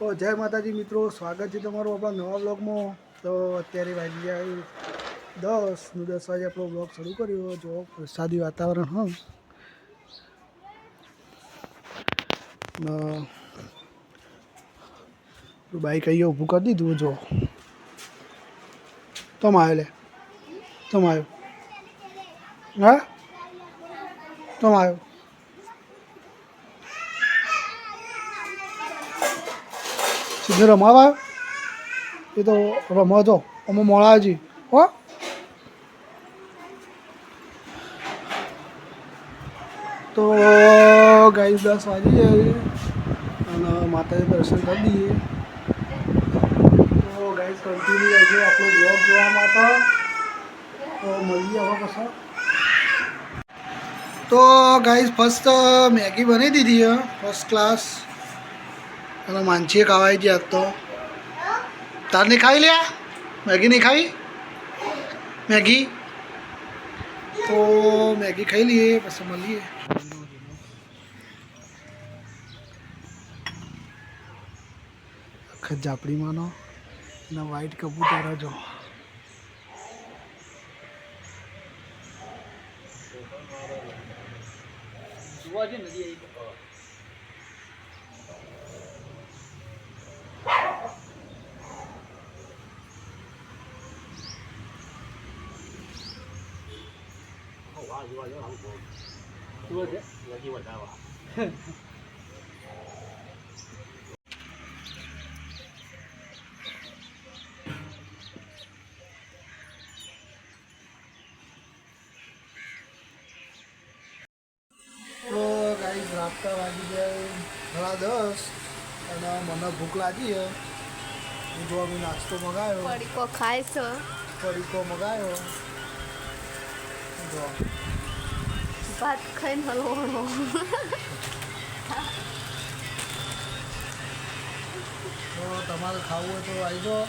તો જય માતાજી મિત્રો, સ્વાગત છે તમારું આપણા નવા બ્લોગમાં તો અત્યારે વાગી ગયા દસ, ને દસ વાગે આપણો બ્લોગ શરૂ કર્યો. જો વરસાદી વાતાવરણ, હા. બાઈક અહીંયા ઊભું કરી દીધું, જો. તમ આવ્યો લે. તમ આવ્યો. હા? તમ આવ્યો. સીધો રમાવા એ તો રમો જો અમે મોળાજી હો. તો ગાય દસ વાગી જાય અને માતાજી દર્શન કરી દઈએ. તો, ગાઈસ કન્ટિન્યુ આજે આપણો બ્લોગ જોવા માટે. તો, મળીએ હવે કશો. તો ગાઈઝ ફર્સ્ટ, મેગી બની દીધી ફર્સ્ટ ક્લાસ અને માનસીએ ખાવાઈ છે આજ તો તાર નહીં ખાવી લ્યા મેગી નહીં ખાવી મેગી તો મેગી ખાઈ લઈએ પછી મળીએ આખા ઝાપડીમાંનો અને વ્હાઈટ કબૂતર જો તો ગાઈસ રાતના વાગી જાય ઘણા દસ અને મને ભૂખ લાગી છે હું જો અમે નાસ્તો મગાવ્યો પડીકો ખાય છે. પડીકો મગાવ્યો જો. ભાત ખાઈને હલવાનો તો તમારે ખાવું હોય તો આવી જાઓ.